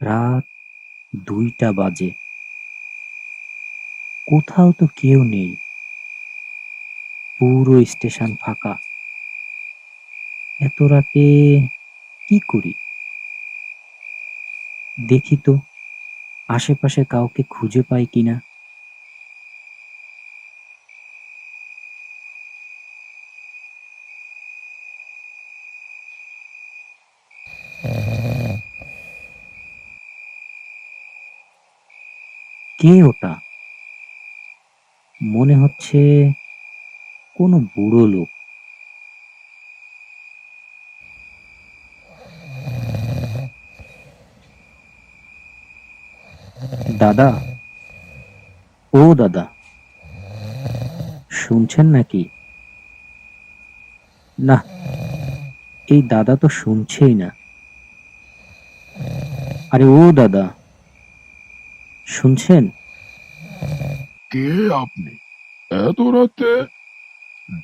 রাত দুইটা বাজে। কোথাও তো কেউ নেই। পুরো স্টেশন ফাঁকা। এত রাতে কি করি? দেখি তো, আশেপাশে কাউকে খুঁজে পাই কিনা। কে ওটা? মনে হচ্ছে কোনো বুড়ো লোক। দাদা? ও দাদা। শুনছেন নাকি? না, এই দাদা তো শুনছেই না। আরে ও দাদা। শুনছেন? কে আপনি? এত রাতে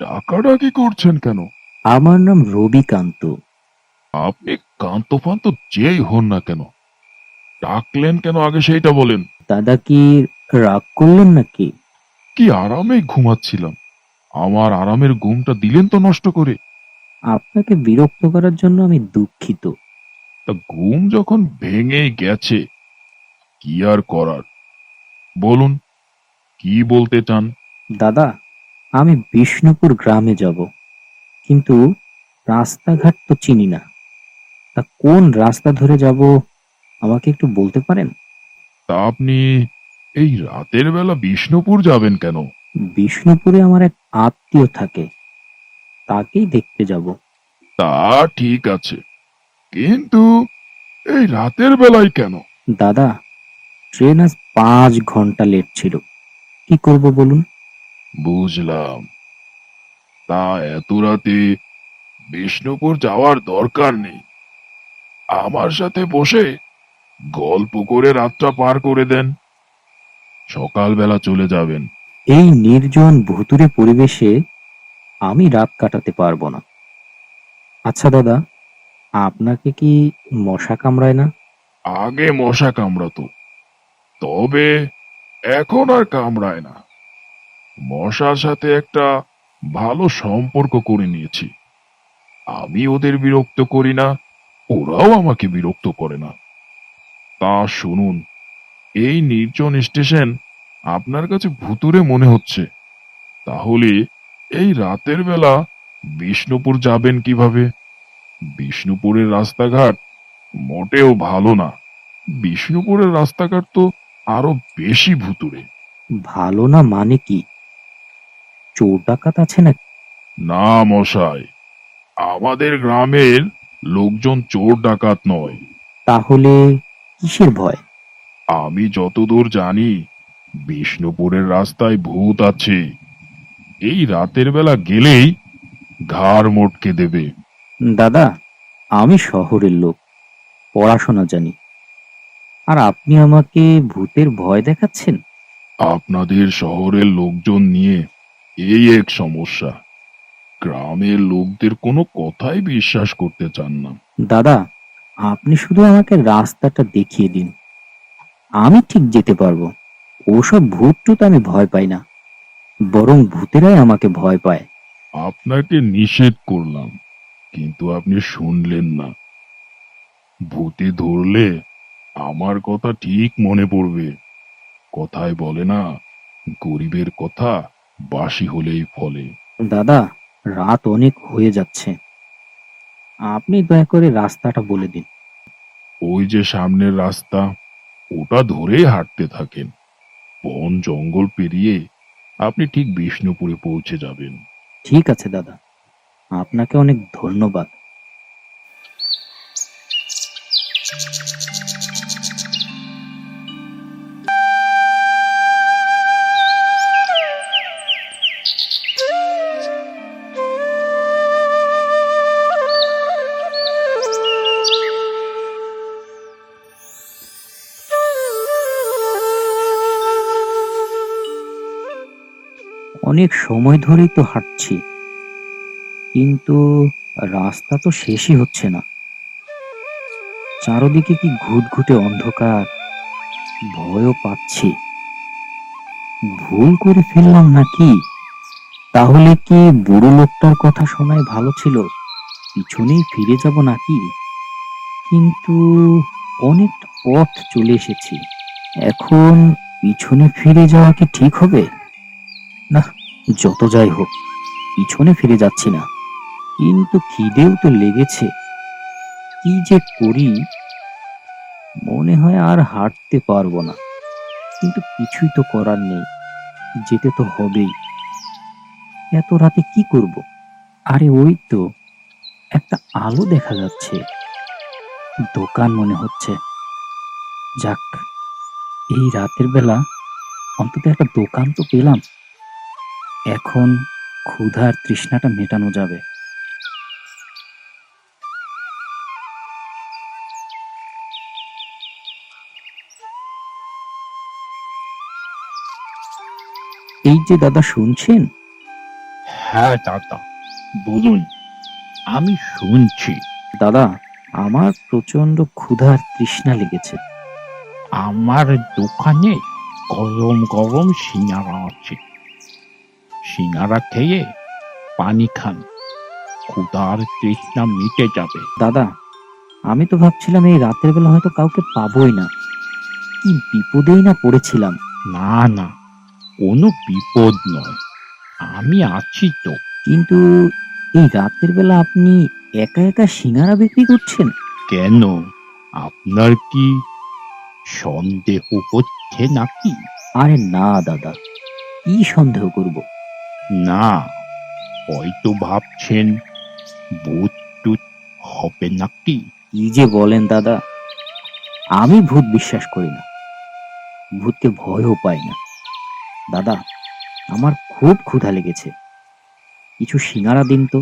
ডাকাডাকি করছেন কেন? আমার নাম রবিকান্ত। আপনি কান্ত ফান্ত যেই হন না কেন? ডাকলেন কেন আগে সেইটা বলেন। দাদা কি রাগ করলেন নাকি? কি আরামে ঘুমাচ্ছিলাম। আমার আরামের ঘুমটা দিলেন তো নষ্ট করে। আপনাকে বিরক্ত করার জন্য আমি দুঃখিত। তা ঘুম যখন ভেঙে গেছে কি আর করার? বলুন কি বলতে চান? দাদা আমি বিষ্ণুপুর গ্রামে যাব কিন্তু রাস্তাঘাট তো চিনি না। তা কোন রাস্তা ধরে যাব আমাকে একটু বলতে পারেন? তা আপনি এই রাতের বেলা বিষ্ণুপুর যাবেন কেন? বিষ্ণুপুরে আমার এক আত্মীয় থাকে তাকেই দেখতে যাব। তা ঠিক আছে কিন্তু এই রাতের বেলায় কেন? দাদা ট্রেন আজ পাঁচ ঘণ্টা লেট ছিল। কি করব বলুন? বুঝলাম। তা এত রাতে বিষ্ণুপুর যাওয়ার দরকার নেই। আমার সাথে বসে গল্প করে রাতটা পার করে দেন। সকালবেলা চলে যাবেন। এই নির্জন ভুতুরে পরিবেশে আমি রাত কাটাতে পারব না। আচ্ছা দাদা আপনাকে কি মশা কামড়ায় না? আগে মশা কামড়াতো। তবে এখন আর কামড়ায় না। মশার সাথে একটা ভালো সম্পর্ক করে নিয়েছি। আমি ওদের বিরক্ত করি না, ওরাও আমাকে বিরক্ত করে না। তা শুনুন, এই নির্জন স্টেশন আপনার কাছে ভুতুরে মনে হচ্ছে। তাহলে এই রাতের বেলা বিষ্ণুপুর যাবেন কীভাবে? বিষ্ণুপুরের রাস্তাঘাট মোটেও ভালো না। বিষ্ণুপুরের রাস্তাঘাট তো আরও বেশি ভুতুরে ভালো না মানে কি? চোর ডাকাত আছে না না মশাই আমাদের গ্রামের লোকজন চোর ডাকাত নয়। তাহলে কিসের ভয়? আমি যতদূর জানি বিষ্ণুপুরের রাস্তায় ভূত আছে। এই রাতের বেলা গেলেই ঘাড় মোটকে দেবে। দাদা আমি শহরের লোক পড়াশোনা জানি। আর আপনি আমাকে ভূতের ভয় দেখাচ্ছেন? আপনাদের শহরের লোকজন নিয়ে এই এক সমস্যা। গ্রামের লোকদের কোনো কথাই বিশ্বাস করতে চান না। দাদা আপনি শুধু আমাকে রাস্তাটা দেখিয়ে দিন। আমি ঠিক যেতে পারব। ওসব ভূত টুত আমি ভয় পাই না। বরং ভূতেরাই আমাকে ভয় পায়। আপনাকে নিষেধ করলাম কিন্তু আপনি শুনলেন না। ভূতে ধরলে আমার কথা ঠিক মনে পড়বে। কথায় বলে না গরিবের কথা বাসি হলেই ফলে। দাদা রাত অনেক হয়ে যাচ্ছে। আপনি দয়া করে রাস্তাটা বলে দিন। ওই যে সামনের রাস্তা ওটা ধরেই হাঁটতে থাকেন। বন জঙ্গল পেরিয়ে আপনি ঠিক বিষ্ণুপুরে পৌঁছে যাবেন। ঠিক আছে দাদা। আপনাকে অনেক ধন্যবাদ। অনেক সময় ধরেই তো হাঁটছি। কিন্তু রাস্তা তো শেষই হচ্ছে না। চারদিকে কি ঘুটঘুটে অন্ধকার? ভয়ও পাচ্ছি। ভুল করে ফেললাম নাকি? তাহলে কি বুড়ো লোকটার কথা শোনায় ভালো ছিল? পিছনেই ফিরে যাব নাকি? কিন্তু অনেক পথ চলে এসেছি। এখন পিছনে ফিরে যাওয়া কি ঠিক হবে? না যত যাই হোক, পিছনে ফিরে যাচ্ছি না। কিন্তু খিদেও তো লেগেছে। কি যে করি, মনে হয় আর হাঁটতে পারব না। কিন্তু কিছুই তো করার নেই, যেতে তো হবেই। এত রাতে কি করব? আরে ওই তো, একটা আলো দেখা যাচ্ছে। দোকান মনে হচ্ছে। যাক, এই রাতের বেলা অন্তত একটা দোকান তো পেলাম। এখন ক্ষুধার তৃষ্ণাটা মেটানো যাবে। এই যে দাদা শুনছেন? হ্যাঁ দাদা। বলুন আমি শুনছি। দাদা আমার প্রচণ্ড ক্ষুধার তৃষ্ণা লেগেছে। আমার দোকানে গরম গরম সিঙ্গারা আছে। সিঙ্গারা খেয়ে পানি খান। ক্ষুধার তৃষ্ণা মিটে যাবে। দাদা আমি তো ভাবছিলাম এই রাতের বেলা হয়তো কাউকে পাবোই না। কি বিপদেই না পড়েছিলাম। না না কোনো বিপদ নয়। আমি আছি তো। কিন্তু এই রাতের বেলা আপনি একা একা সিঙ্গারা বিক্রি করছেন? কেন? আপনার কি সন্দেহ হচ্ছে নাকি? আরে না দাদা কি সন্দেহ করব? না হয়তো ভাবছেন ভূত টুত হবে নাকি? কি যে বলেন দাদা আমি ভূত বিশ্বাস করি না। ভূতকে ভয়ও পাই না। দাদা আমার খুব ক্ষুধা লেগেছে। কিছু সিঙ্গারা দিন তো।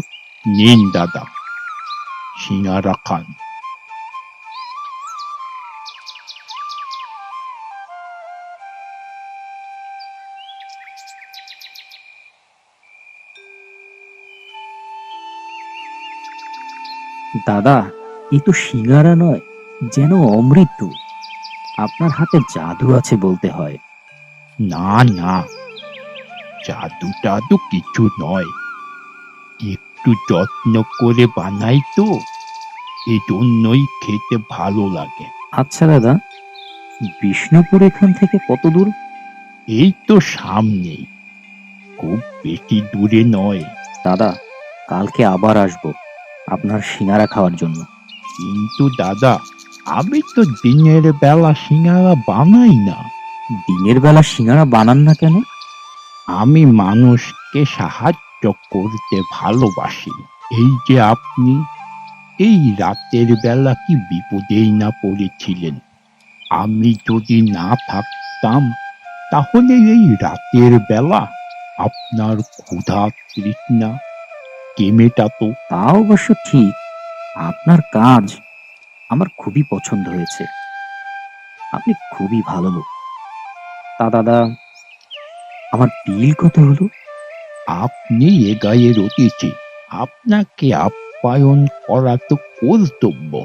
নিন দাদা সিঙ্গারা খান। দাদা এই তো সিঙ্গারা নয়, যেন অমৃত। আপনার হাতে জাদু আছে বলতে হয়। না না। জাদু টাদু কিছু নয়। একটু যত্ন করে বানাই তো এই জন্যই খেতে ভালো লাগে। আচ্ছা দাদা, বিষ্ণুপুর এখান থেকে কত দূর? এই তো সামনেই। খুব বেশি দূরে নয়। দাদা, কালকে আবার আসব। আপনার সিঙ্গারা খাওয়ার জন্য। কিন্তু দাদা আমি তো দিনের বেলা সিঙ্গারা বানাই না। দিনের বেলা সিঙ্গারা বানান না কেন? আমি মানুষকে সাহায্য করতে ভালোবাসি। এই যে আপনি এই রাতের বেলা কি বিপদেই না পড়েছিলেন? আমি যদি না থাকতাম তাহলে এই রাতের বেলা আপনার ক্ষুধা তৃষ্ণা কে মেটাতো তা? অবশ্য ঠিক। আপনার কাজ আমার খুবই পছন্দ হয়েছে। আপনি খুবই ভালো লোক। তা দাদা আমার বিল কত হলো? আপনি এ গায়ে রটিছে আপনাকে আপ্যায়ন করা তো কর্তব্য।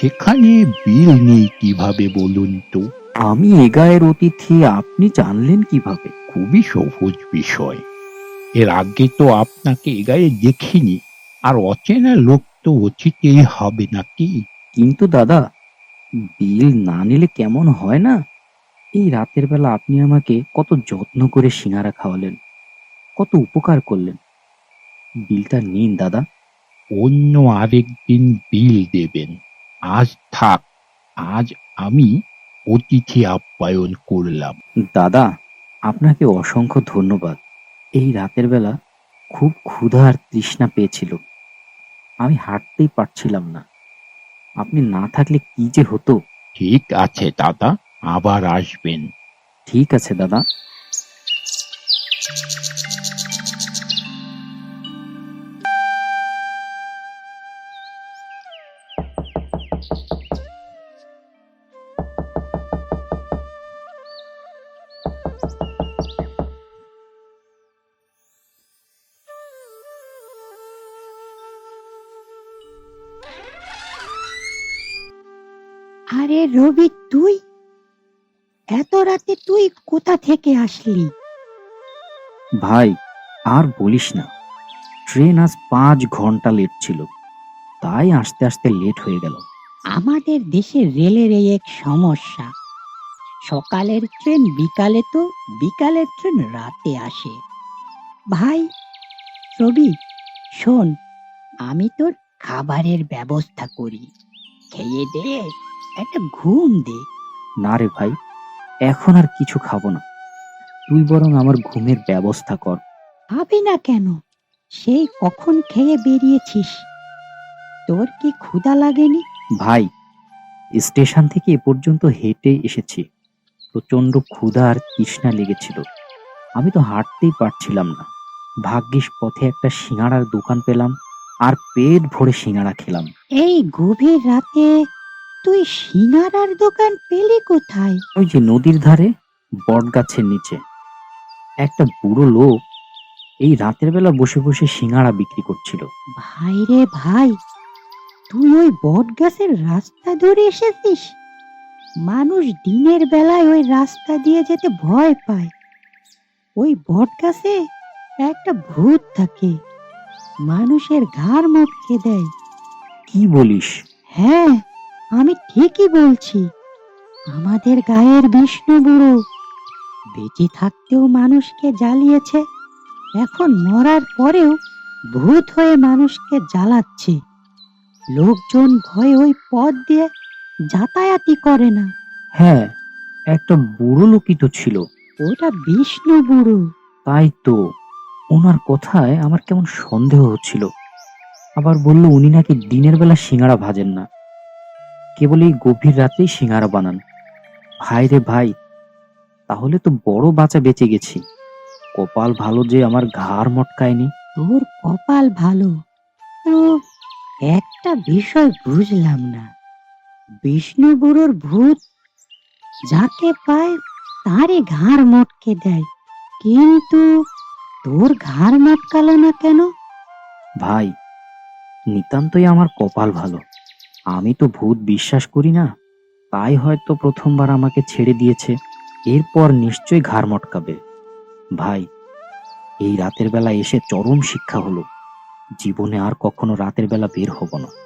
সেখানে বিল নেই কীভাবে বলুন তো? আমি এ গায়ের অতিথি আপনি জানলেন কীভাবে? খুবই সহজ বিষয়। এর আগে তো আপনাকে এ গায়ে দেখিনি। আর অচেনা লোক তো অচিতেই হবে নাকি? কিন্তু দাদা বিল না নিলে কেমন হয় না? এই রাতের বেলা আপনি আমাকে কত যত্ন করে সিঙ্গারা খাওয়ালেন কত উপকার করলেন। বিলটা নিন দাদা। অন্য আরেকদিন বিল দেবেন। আজ থাক আজ আমি অতিথি আপ্যায়ন করলাম। দাদা আপনাকে অসংখ্য ধন্যবাদ। এই রাতের বেলা খুব ক্ষুধা আর তৃষ্ণা পেয়েছিল। আমি হাঁটতেই পারছিলাম না। আপনি না থাকলে কি যে হতো? ঠিক আছে দাদা আবার আসবেন। ঠিক আছে দাদা। আরে রবি তুই? এত রাতে তুই কোথা থেকে আসলি? ভাই আর বলিস না। ট্রেন আজ পাঁচ ঘণ্টা লেট ছিল। তাই আসতে আসতে লেট হয়ে গেল। আমাদের দেশে রেলের এই এক সমস্যা। সকালের ট্রেন বিকালে তো বিকালের ট্রেন রাতে আসে। ভাই রবি শোন আমি তোর খাবারের ব্যবস্থা করি। খেয়ে দে। একটা ঘুম দে। না রে ভাই এখন আর কিছু খাব না। তুই বরং আমার ঘুমের ব্যবস্থা কর। হবে না কেন? সেই কখন খেয়ে বেরিয়েছিস? তোর কি ক্ষুধা লাগেনি? ভাই স্টেশন থেকে এ পর্যন্ত হেঁটে এসেছি। প্রচণ্ড ক্ষুধা আর তৃষ্ণা লেগেছিল। আমি তো হাঁটতেই পারছিলাম না। ভাগ্যিস পথে একটা সিঙাড়ার দোকান পেলাম আর পেট ভরে সিঙাড়া খেলাম। এই গভীর রাতে তুই সিঙ্গারার দোকান পেলি কোথায়? ওই যে নদীর ধারে বট গাছের নিচে। একটা বুড়ো লোক এই রাতের বেলা বসে বসে সিঙাড়া বিক্রি করছিল। ভাই রে ভাই তুই ওই বট গাছের রাস্তা ধরে এসেছিস? মানুষ দিনের বেলায় ওই রাস্তা দিয়ে যেতে ভয় পায়। ওই বট গাছে একটা ভূত থাকে মানুষের ঘাড় মটকে দেয়। কি বলিস? হ্যাঁ আমি ঠিকই বলছি আমাদের গায়ের বিষ্ণু বুড়ো বেঁচে থাকতেও মানুষকে জ্বালিয়েছে এখন মরার পরেও ভূত হয়ে মানুষকে জ্বালাচ্ছে। লোকজন ভয়ে ওই পথ দিয়ে যাতায়াতই করে না। হ্যাঁ একটা বুড়ো লোকই তো ছিল। ওটা বিষ্ণু বুড়ো তাই তো ওনার কথায় আমার কেমন সন্দেহ হচ্ছিল। আবার বলল উনি নাকি দিনের বেলা সিঙ্গারা ভাজেন না। কেবল এই গভীর রাতেই সিঙ্গারা বানান। ভাই রে ভাই তাহলে তো বড় বাঁচা বেঁচে গেছি। কপাল ভালো যে আমার ঘাড় মটকায়নি। তোর কপাল ভালো। তো একটা বিষয় বুঝলাম না। বিষ্ণু বুড়োর ভূত যাকে পায় তারই ঘাড় মটকে দেয়। কিন্তু তোর ঘাড় মটকালো না কেন? ভাই নিতান্তই আমার কপাল ভালো। আমি তো ভূত বিশ্বাস করি না। তাই হয়তো প্রথমবার আমাকে ছেড়ে দিয়েছে। এরপর নিশ্চয়ই ঘাড় মটকাবে। ভাই, এই রাতের বেলা এসে চরম শিক্ষা হলো। জীবনে আর কখনো রাতের বেলা বের হব না।